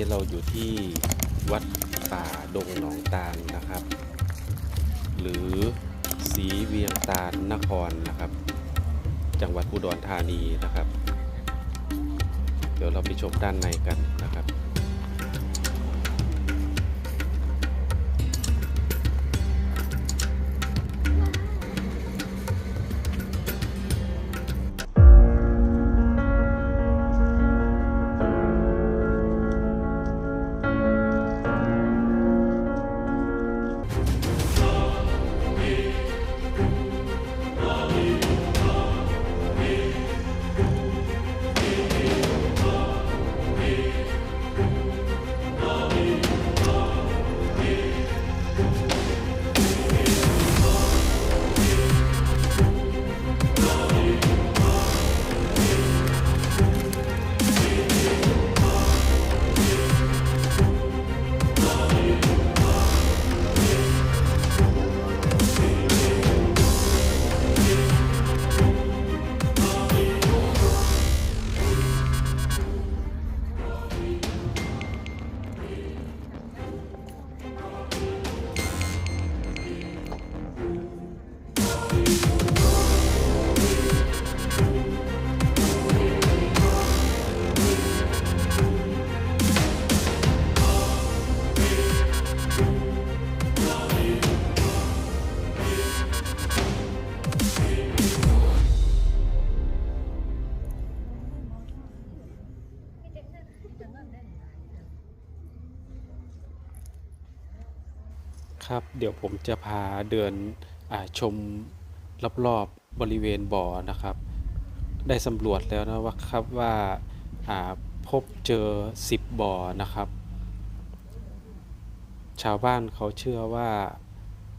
นี้เราอยู่ที่วัดป่าดงหนองตาลนะครับ หรือสีเวียงตาลนครนะครับ จังหวัดอุดรธานีนะครับ เดี๋ยวเราไปชมด้านในกันนะครับ ครับเดี๋ยวผมจะพาเดินชมรอบๆบริเวณบ่อนะครับ ได้สำรวจแล้วนะว่าครับว่าพบเจอ 10 บ่อนะครับ ชาวบ้านเขาเชื่อว่า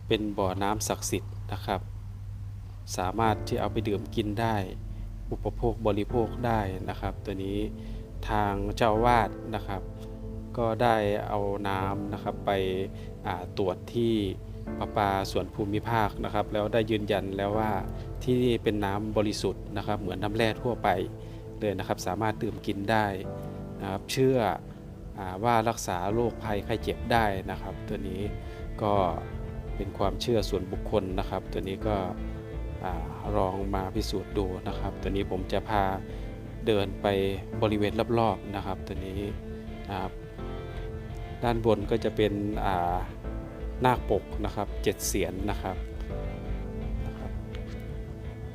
เป็นบ่อน้ำศักดิ์สิทธิ์นะครับ สามารถที่เอาไปดื่มกินได้ อุปโภคบริโภคได้นะครับ ตัวนี้ทางเจ้าวาดนะครับ ก็ได้เอาน้ำนะครับไปตรวจที่ประปาส่วนภูมิภาคนะครับ แล้วได้ยืนยันแล้วว่าที่นี่เป็นน้ำบริสุทธิ์นะครับ เหมือนน้ำแร่ทั่วไปเลยนะครับ สามารถดื่มกินได้นะครับเชื่ออว่ารักษาโรคภัยไข้เจ็บได้นะครับ ตัวนี้ก็เป็นความเชื่อส่วนบุคคลนะครับ ตัวนี้ก็อาลองมาพิสูจน์ดูนะครับ ตัวนี้ผมจะพาเดินไปบริเวณรอบๆนะครับ ตัวนี้นะครับ ด้านบนก็จะเป็นานาคปกนะครับเจ็ดเสียนนะครับ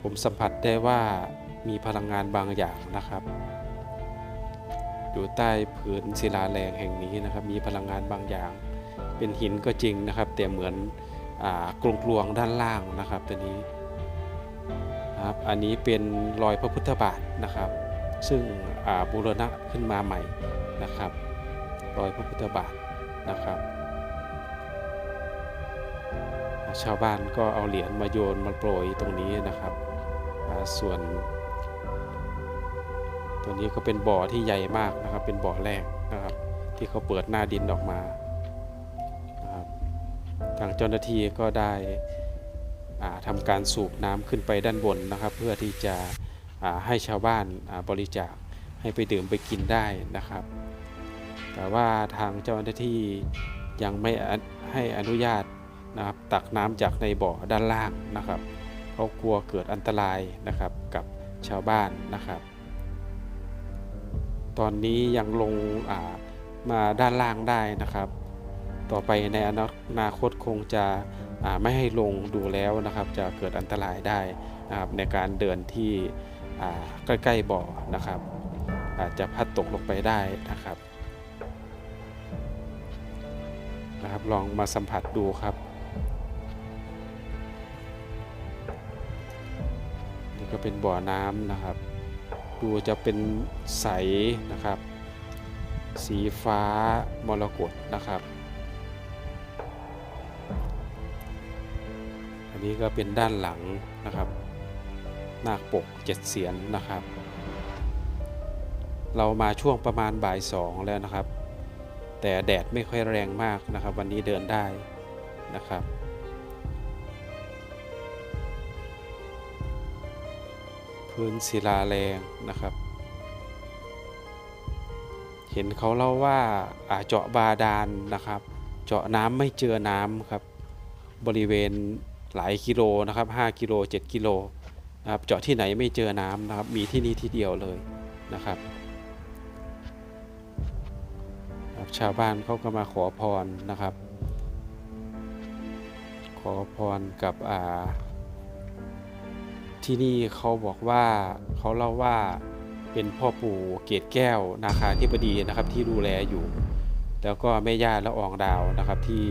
ผมสัมผัสได้ว่ามีพลังงานบางอย่างนะครับ อยู่ใต้ผืนศิลาแรงแห่งนี้นะครับ มีพลังงานบางอย่าง เป็นหินก็จริงนะครับ แต่เหมือนอกลงกลวงด้านล่างนะครับตัวนี้ครับอันนี้เป็นรอยพระพุทธบาทนะครับ ซึ่งบูรณะขึ้นมาใหม่นะครับ รอยพระพุทธบาทนะครับชาวบ้านก็เอาเหรียญมาโยนมาโปรยตรงนี้นะครับ ส่วน ตัวนี้ก็เป็นบ่อที่ใหญ่มากนะครับ เป็นบ่อแรกนะครับ ที่เขาเปิดหน้าดินออกมาทางเจ้าหน้าที่ก็ได้ทำการสูบน้ำขึ้นไปด้านบนนะครับ เพื่อที่จะให้ชาวบ้านบริจาคให้ไปดื่มไปกินได้นะครับ แต่ว่าทางเจ้าหน้าที่ยังไม่ให้อนุญาตนะครับตักน้ำจากในบ่อด้านล่างนะครับเพราะกลัวเกิดอันตรายนะครับกับชาวบ้านนะครับ ตอนนี้ยังลงามาด้านล่างได้นะครับ ต่อไปในอนาคตคงจะไม่ให้ลงดูแล้วนะครับ จะเกิดอันตรายได้นะครับในการเดินที่ใกล้ๆบ่อนะครับ อาจจะพัดตกลงไปได้นะครับ นะครับ ลองมาสัมผัสดูครับนี่ก็เป็นบ่อน้ำนะครับ ดูจะเป็นใสนะครับ สีฟ้ามรกตนะครับ อันนี้ก็เป็นด้านหลังนะครับนาคปกเจ็ดเสียนนะครับ เรามาช่วงประมาณบ่ายสองแล้วนะครับ แต่แดดไม่ค่อยแรงมากนะครับ วันนี้เดินได้นะครับ พื้นศิลาแรงนะครับ เห็นเขาเล่าว่าอาเจาะบาดาลนะครับ เจาะน้ำไม่เจอน้ำครับ บริเวณหลายกิโลนะครับ5กิโล7กิโลนะครับเจาะที่ไหนไม่เจอน้ำนะครับ มีที่นี่ที่เดียวเลยนะครับ ชาวบ้านเขาก็มาขอพรนะครับ ขอพรกับอ่าที่นี่เขาบอกว่าเขาเล่าว่าเป็นพ่อปู่เกตแก้วนาคาธิบดีนะครับที่ดูแลอยู่ แล้วก็แม่ย่าและอองดาวนะครับที่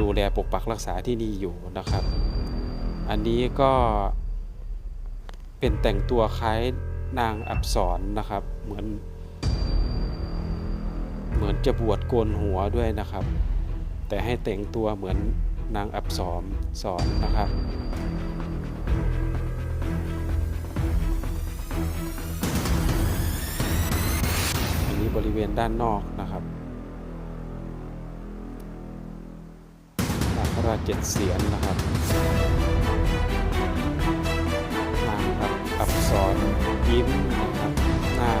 ดูแลปกปักรักษาที่นี่อยู่นะครับ อันนี้ก็เป็นแต่งตัวคล้ายนางอับสรนะครับ เหมือน เหมือนจะบวชโกนหัวด้วยนะครับ แต่ให้แต่งตัวเหมือนนางอับสรสอนนะครับอันนี้บริเวณด้านนอกนะครับนาคราชเจ็ดเสียนนะครับนางอับอับสรยิ้มนะครับหน้า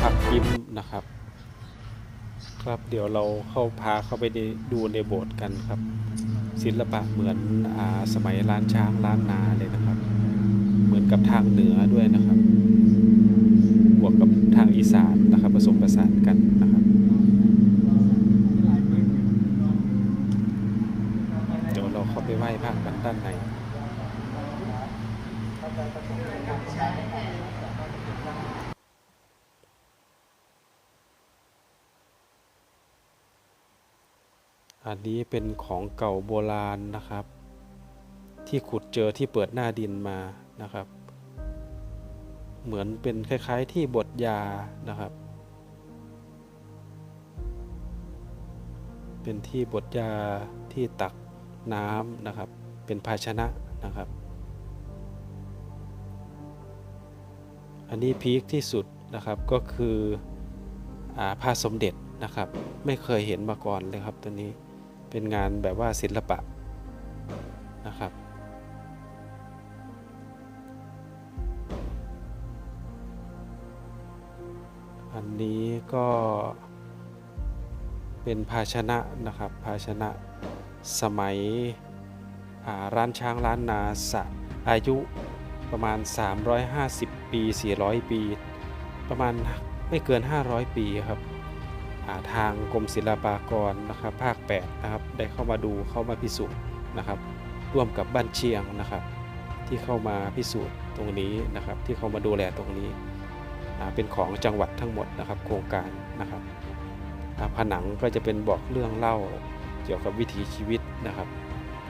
พักยิ้มนะครับ ครับเดี๋ยวเราเข้าพาเข้าไปดูในโบสถ์กันครับ ศิลปะเหมือนอาสมัยล้านช้างล้านนาเลยนะครับ เหมือนกับทางเหนือด้วยนะครับ บวกกับทางอีสานนะครับผสมผสานกันนะครับเดี๋ยวเราเข้าไปไหว้พระกันด้านใน อันนี้เป็นของเก่าโบราณนะครับ ที่ขุดเจอที่เปิดหน้าดินมานะครับ เหมือนเป็นคล้ายๆที่บดยานะครับ เป็นที่บดยาที่ตักน้ำนะครับ เป็นภาชนะนะครับ อันนี้พีคที่สุดนะครับก็คืออาผ้าสมเด็จนะครับ ไม่เคยเห็นมาก่อนเลยครับตัวนี้ เป็นงานแบบว่าศิลปะนะครับ อันนี้ก็เป็นภาชนะนะครับ ภาชนะสมัยร้านช้างร้านนาสะอายุประมาณ 350 ปี 400 ปี ประมาณไม่เกิน 500 ปีครับ ทางกรมศิลปากรนะครับภาค8นะครับได้เข้ามาดูเข้ามาพิสูจน์นะครับ ร่วมกับบ้านเชียงนะครับ ที่เข้ามาพิสูจน์ตรงนี้นะครับ ที่เข้ามาดูแลตรงนี้เป็นของจังหวัดทั้งหมดนะครับ โครงการนะครับผนังก็จะเป็นบอกเรื่องเล่าเกี่ยวกับวิถีชีวิตนะครับ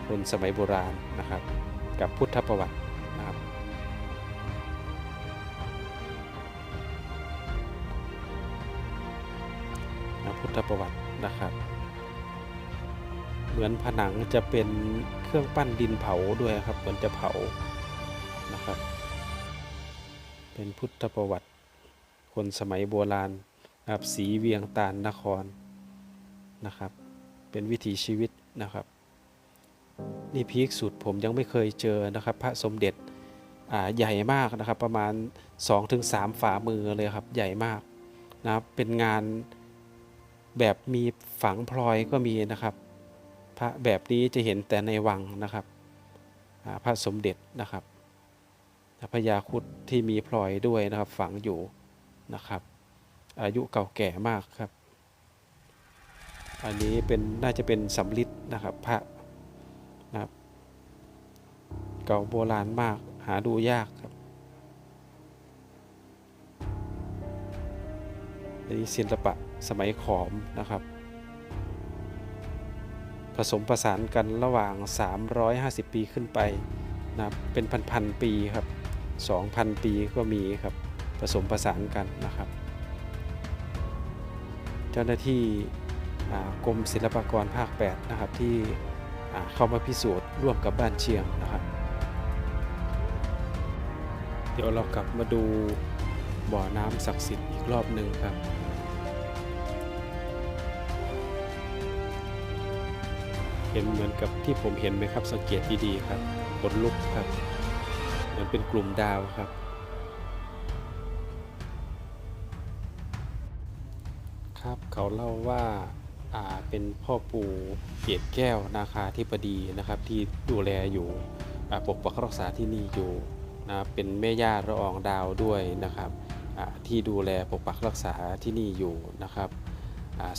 คนสมัยโบราณนะครับ กับพุทธประวัติ พุทธประวัตินะครับ เหมือนผนังจะเป็นเครื่องปั้นดินเผาด้วยครับ เหมือนจะเผานะครับ เป็นพุทธประวัติ คนสมัยโบราณนะครับสีเวียงตาลนครนะครับ เป็นวิถีชีวิตนะครับ นี่พีคสุดผมยังไม่เคยเจอนะครับ พระสมเด็จอ่าใหญ่มากนะครับ ประมาณ 2-3 ฝ่ามือเลยครับ ใหญ่มากนะครับ เป็นงาน แบบมีฝังพลอยก็มีนะครับ พระแบบนี้จะเห็นแต่ในวังนะครับพระสมเด็จนะครับพญาคุดที่มีพลอยด้วยนะครับ ฝังอยู่นะครับ อายุเก่าแก่มากครับ อันนี้เป็นน่าจะเป็นสำริดนะครับพระนะครับ เก่าโบราณมากหาดูยากครับ อันนี้ศิลปะสมัยขอมนะครับ ผสมประสานกันระหว่าง 350 ปีขึ้นไปนะครับเป็นพันๆปีครับ 2,000 ปีก็มีครับผสมผสานกันนะครับ เจ้าหน้าที่กรมศิลปากรภาค 8 นะครับ ที่เข้ามาพิสูจน์ร่วมกับบ้านเชียงนะครับ เดี๋ยวเรากลับมาดูบ่อน้ำศักดิ์สิทธิ์อีกรอบหนึ่งครับ เห็นเหมือนกับที่ผมเห็นไหมครับ สังเกตดีๆครับขนลุกครับ เหมือนเป็นกลุ่มดาวครับ ครับเขาเล่าว่าอ่าเป็นพ่อปู่เกศแก้วนาคาธิบดีนะครับ ที่ดูแลอยู่ปกปักรักษาที่นี่อยู่นะเป็นแม่ย่าละอองดาวด้วยนะครับที่ดูแลปกปักรักษาที่นี่อยู่นะครับ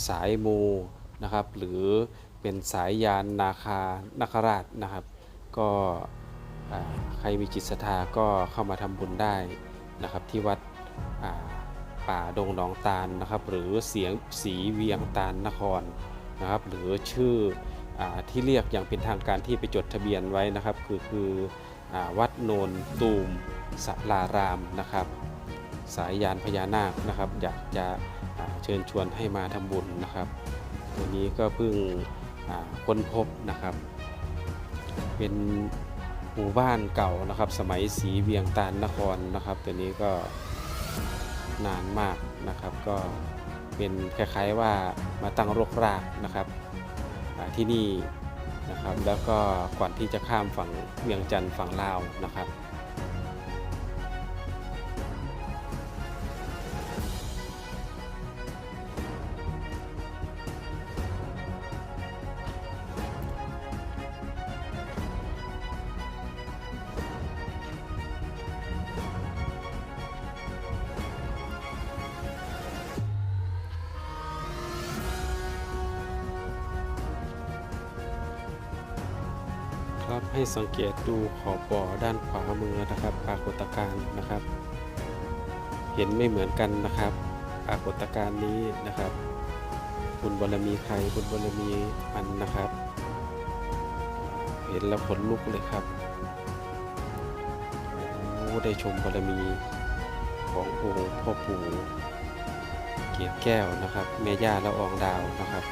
สายมูนะครับ หรือ เป็นสายยานนาคานาคราชนะครับ ก็ใครมีจิตศรัทธาก็เข้ามาทำบุญได้นะครับที่วัดป่าดงหนองตาลนะครับ หรือเสียงสีเวียงตาลนครนะครับ หรือชื่ออที่เรียกอย่างเป็นทางการที่ไปจดทะเบียนไว้นะครับ คือคืออวัดโนนตูมสลารามนะครับ สายยานพญานาคนะครับ อยากจะเชิญชวนให้มาทำบุญนะครับ ตัวนี้ก็เพิ่ง ค้นพบนะครับ เป็นหมู่บ้านเก่านะครับ สมัยสีเวียงตาลนครนะครับ ตัวนี้ก็นานมากนะครับ ก็เป็นคล้ายๆว่ามาตั้งรกรากนะครับที่นี่นะครับ แล้วก็ก่อนที่จะข้ามฝั่งเวียงจันทร์ฝั่งลาวนะครับ ให้สังเกตดูขอบบ่อด้านขวามือนะครับปรากฏการณ์นะครับ เห็นไม่เหมือนกันนะครับปรากฏการณ์นี้นะครับบุญบารมีใครบุญบารมีมันนะครับ เห็นแล้วขนลุกเลยครับโอ้ได้ชมบารมีขององค์พ่อปู่เกียรติแก้วนะครับ แม่ย่าและอองดาวนะครับ